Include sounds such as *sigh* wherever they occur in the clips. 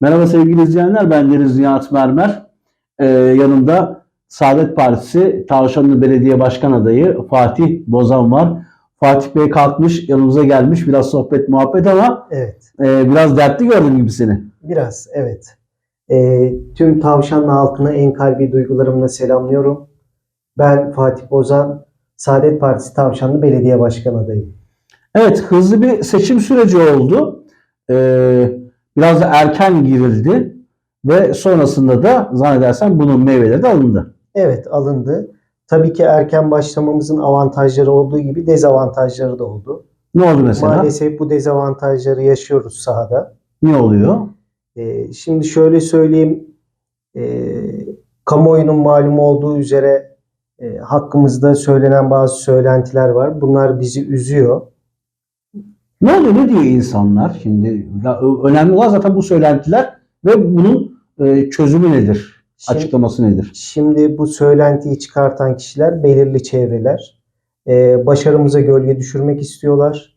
Merhaba sevgili izleyenler, ben Deniz Nihat Mermer. Ee, yanımda Saadet Partisi Tavşanlı Belediye Başkan Adayı Fatih Bozan var. Fatih Bey kalkmış, yanımıza gelmiş. Biraz sohbet muhabbet ama Evet, e, biraz dertli gördüm gibi seni. biraz evet. Ee, tüm Tavşanlı halkına en kalbi duygularımla selamlıyorum. Ben Fatih Bozan, Saadet Partisi Tavşanlı Belediye Başkan adayım. Evet, hızlı bir seçim süreci oldu. Ee, biraz da erken girildi ve sonrasında da zannedersem bunun meyveleri de alındı. Evet, alındı. Tabii ki erken başlamamızın avantajları olduğu gibi dezavantajları da oldu. Ne oldu mesela? Maalesef bu dezavantajları yaşıyoruz sahada. Ne oluyor? Ee, şimdi şöyle söyleyeyim, ee, kamuoyunun malum olduğu üzere e, hakkımızda söylenen bazı söylentiler var. Bunlar bizi üzüyor. Ne oluyor? Ne diyor insanlar? Şimdi önemli olan zaten bu söylentiler ve bunun e, çözümü nedir? Şimdi- Açıklaması nedir? Şimdi bu söylentiyi çıkartan kişiler belirli çevreler. Ee, başarımıza gölge düşürmek istiyorlar.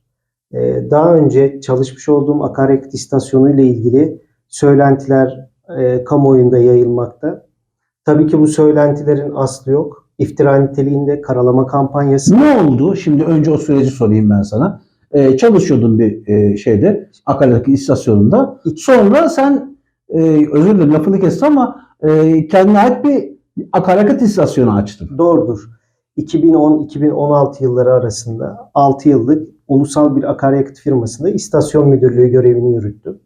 Ee, daha önce çalışmış olduğum akaryakıt istasyonu ile ilgili söylentiler e, kamuoyunda yayılmakta. Tabii ki bu söylentilerin aslı yok. İftira niteliğinde karalama kampanyası. Ne oldu? Şimdi önce o süreci sorayım ben sana. E, çalışıyordun bir e, şeyde, akaryakıt istasyonunda. Sonra sen, e, özür dilerim lafını kestim ama e, kendine ait bir akaryakıt istasyonu açtın. Doğrudur. 2010-2016 yılları arasında 6 yıllık ulusal bir akaryakıt firmasında istasyon müdürlüğü görevini yürüttüm.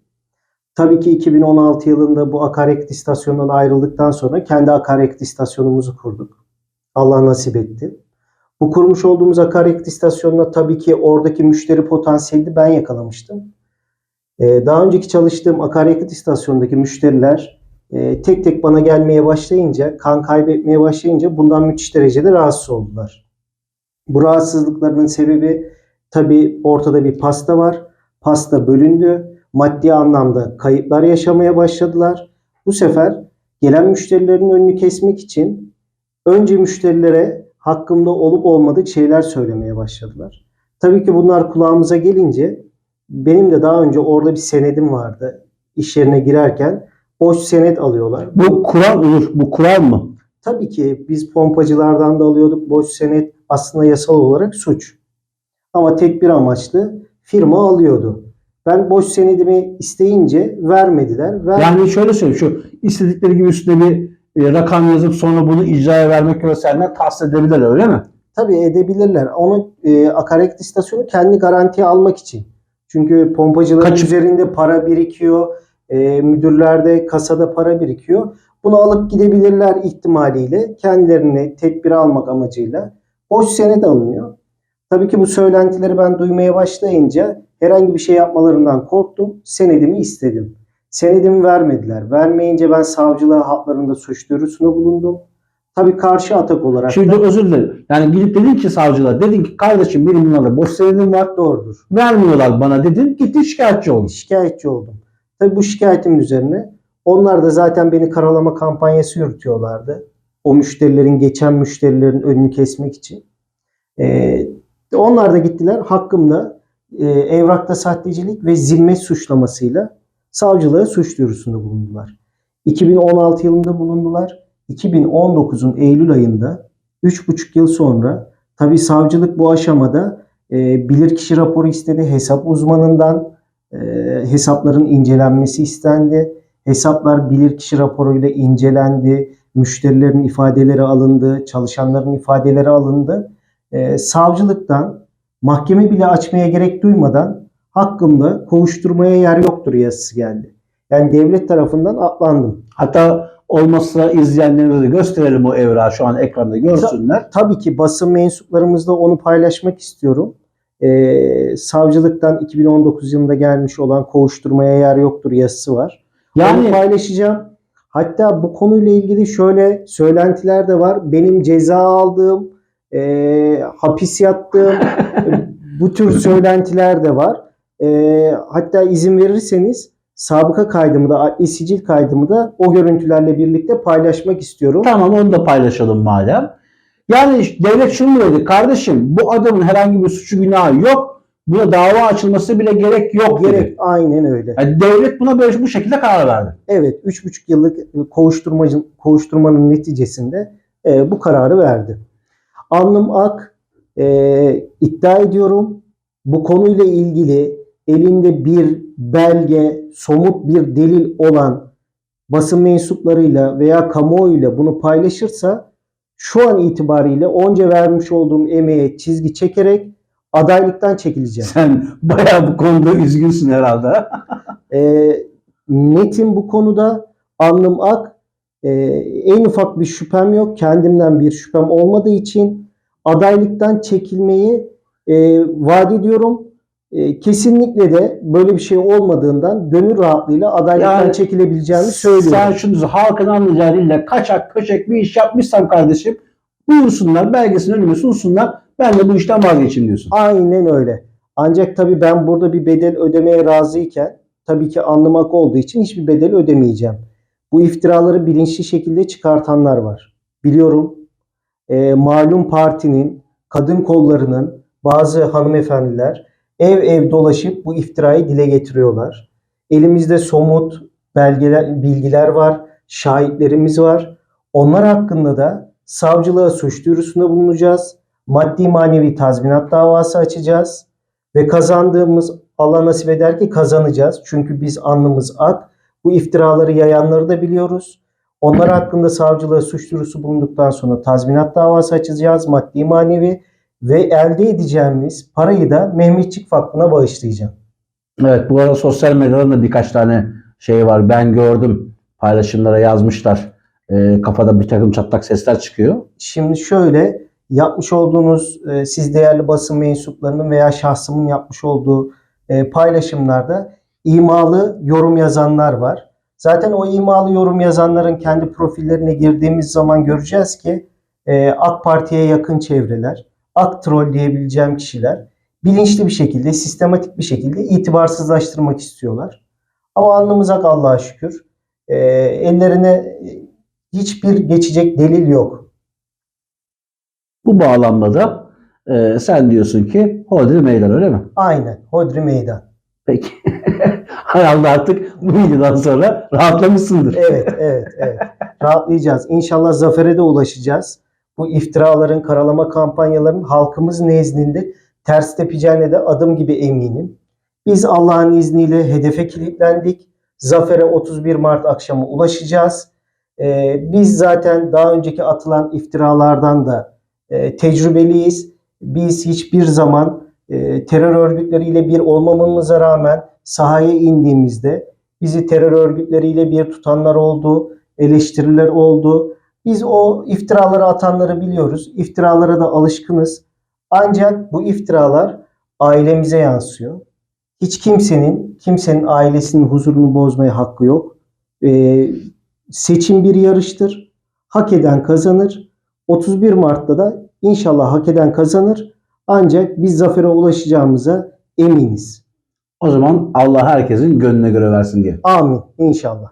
Tabii ki 2016 yılında bu akaryakıt istasyonundan ayrıldıktan sonra kendi akaryakıt istasyonumuzu kurduk. Allah nasip etti. Bu kurmuş olduğumuz akaryakıt istasyonuna tabii ki oradaki müşteri potansiyelini ben yakalamıştım. Ee, daha önceki çalıştığım akaryakıt istasyonundaki müşteriler e, tek tek bana gelmeye başlayınca, kan kaybetmeye başlayınca bundan müthiş derecede rahatsız oldular. Bu rahatsızlıklarının sebebi tabii ortada bir pasta var. Pasta bölündü. Maddi anlamda kayıplar yaşamaya başladılar. Bu sefer gelen müşterilerin önünü kesmek için önce müşterilere hakkımda olup olmadık şeyler söylemeye başladılar. Tabii ki bunlar kulağımıza gelince benim de daha önce orada bir senedim vardı. İş yerine girerken boş senet alıyorlar. Bu kural olur. Bu kural mı? Tabii ki biz pompacılardan da alıyorduk. Boş senet aslında yasal olarak suç. Ama tek bir amaçlı firma alıyordu. Ben boş senedimi isteyince vermediler. Ver Yani şöyle söyleyeyim. Şu istedikleri gibi üstüne bir rakam yazıp sonra bunu icraya vermek senden tahsis edebilirler öyle mi? Tabii edebilirler. Onu e, akaryakıt istasyonu kendi garantiye almak için. Çünkü pompacıların Kaç- üzerinde para birikiyor. E, müdürlerde kasada para birikiyor. Bunu alıp gidebilirler ihtimaliyle kendilerini tedbir almak amacıyla boş senet alınıyor. Tabii ki bu söylentileri ben duymaya başlayınca herhangi bir şey yapmalarından korktum. Senedimi istedim. Senedimi vermediler. Vermeyince ben savcılığa hatlarında suç duyurusunda bulundum. Tabii karşı atak olarak Şimdi da özür dilerim. Yani gidip dedin ki savcılar, dedin ki kardeşim benim bunlarla boş senedim var. doğrudur. Vermiyorlar bana dedin. Gittin şikayetçi oldun. şikayetçi oldum. Tabii bu şikayetimin üzerine onlar da zaten beni karalama kampanyası yürütüyorlardı. O müşterilerin, geçen müşterilerin önünü kesmek için. Ee, onlar da gittiler hakkımda e, evrakta sahtecilik ve zimmet suçlamasıyla savcılığa suç duyurusunda bulundular. 2016 yılında bulundular. 2019'un Eylül ayında 3,5 yıl sonra tabii savcılık bu aşamada e, bilirkişi raporu istedi hesap uzmanından e, hesapların incelenmesi istendi. Hesaplar bilirkişi raporuyla incelendi. Müşterilerin ifadeleri alındı. Çalışanların ifadeleri alındı. E, savcılıktan mahkeme bile açmaya gerek duymadan hakkımda kovuşturmaya yer yoktur yazısı geldi. Yani devlet tarafından atlandım. Hatta olmazsa izleyenlerimize de gösterelim o evrağı şu an ekranda görsünler. Tabii ki basın mensuplarımızla onu paylaşmak istiyorum. Ee, savcılıktan 2019 yılında gelmiş olan kovuşturmaya yer yoktur yazısı var. Onu Yani paylaşacağım. Hatta bu konuyla ilgili şöyle söylentiler de var. Benim ceza aldığım, e, hapis yattığım *laughs* bu tür söylentiler de var. E, hatta izin verirseniz sabıka kaydımı da, adli sicil kaydımı da o görüntülerle birlikte paylaşmak istiyorum. tamam onu da paylaşalım madem. Yani devlet şunu dedi kardeşim bu adamın herhangi bir suçu günahı yok. buna dava açılması bile gerek yok dedi. Gerek aynen öyle. Yani devlet buna böyle bu şekilde karar verdi. Evet 3,5 yıllık e, kovuşturmacı, kovuşturmanın neticesinde e, bu kararı verdi. Alnım Ak e, iddia ediyorum bu konuyla ilgili elinde bir belge, somut bir delil olan basın mensuplarıyla veya kamuoyuyla bunu paylaşırsa şu an itibariyle onca vermiş olduğum emeğe çizgi çekerek adaylıktan çekileceğim. Sen bayağı bu konuda üzgünsün herhalde. *laughs* E, netim bu konuda alnım ak. E, en ufak bir şüphem yok. Kendimden bir şüphem olmadığı için adaylıktan çekilmeyi e, vaat ediyorum. E, kesinlikle de böyle bir şey olmadığından gönül rahatlığıyla adaylıktan Yani çekilebileceğimi söylüyorum. Sen şunu halkın anlayacağı dille kaçak köşek bir iş yapmışsan kardeşim buyursunlar belgesini önüme sunsunlar ben de bu işten vazgeçeyim diyorsun. Aynen öyle. Ancak tabii ben burada bir bedel ödemeye razıyken tabii ki anlamak olduğu için hiçbir bedel ödemeyeceğim. Bu iftiraları bilinçli şekilde çıkartanlar var. Biliyorum e, malum partinin, kadın kollarının bazı hanımefendiler ev ev dolaşıp bu iftirayı dile getiriyorlar. Elimizde somut belgeler, bilgiler var, şahitlerimiz var. Onlar hakkında da savcılığa suç duyurusunda bulunacağız. Maddi manevi tazminat davası açacağız. Ve kazandığımız Allah nasip eder ki kazanacağız. Çünkü biz alnımız ak. Bu iftiraları yayanları da biliyoruz. Onlar hakkında savcılığa suç duyurusu bulunduktan sonra tazminat davası açacağız. Maddi manevi ve elde edeceğimiz parayı da Mehmetçik Vakfı'na bağışlayacağım. Evet bu arada sosyal medyada da birkaç tane şey var ben gördüm paylaşımlara yazmışlar. Ee, kafada bir takım çatlak sesler çıkıyor. Şimdi şöyle yapmış olduğunuz e, siz değerli basın mensuplarının veya şahsımın yapmış olduğu e, paylaşımlarda imalı yorum yazanlar var. Zaten o imalı yorum yazanların kendi profillerine girdiğimiz zaman göreceğiz ki e, AK Parti'ye yakın çevreler, AK troll diyebileceğim kişiler bilinçli bir şekilde, sistematik bir şekilde itibarsızlaştırmak istiyorlar. Ama alnımız ak Allah'a şükür. E, ellerine hiçbir geçecek delil yok. Bu bağlamda da e, sen diyorsun ki hodri meydan öyle mi? Aynen. Hodri meydan. Peki. *laughs* Herhalde artık bu videodan sonra rahatlamışsındır. Evet, evet, evet. *laughs* Rahatlayacağız. İnşallah zafere de ulaşacağız. Bu iftiraların, karalama kampanyalarının halkımız nezdinde ters tepeceğine de adım gibi eminim. Biz Allah'ın izniyle hedefe kilitlendik. Zafere 31 Mart akşamı ulaşacağız. Ee, biz zaten daha önceki atılan iftiralardan da e, tecrübeliyiz. Biz hiçbir zaman e, terör örgütleriyle bir olmamamıza rağmen sahaya indiğimizde bizi terör örgütleriyle bir tutanlar oldu, eleştiriler oldu. Biz o iftiraları atanları biliyoruz. İftiralara da alışkınız. Ancak bu iftiralar ailemize yansıyor. Hiç kimsenin, kimsenin ailesinin huzurunu bozmaya hakkı yok. Ee, seçim bir yarıştır. Hak eden kazanır. 31 Mart'ta da inşallah hak eden kazanır. Ancak biz zafere ulaşacağımıza eminiz. O zaman Allah herkesin gönlüne göre versin diye. Amin inşallah.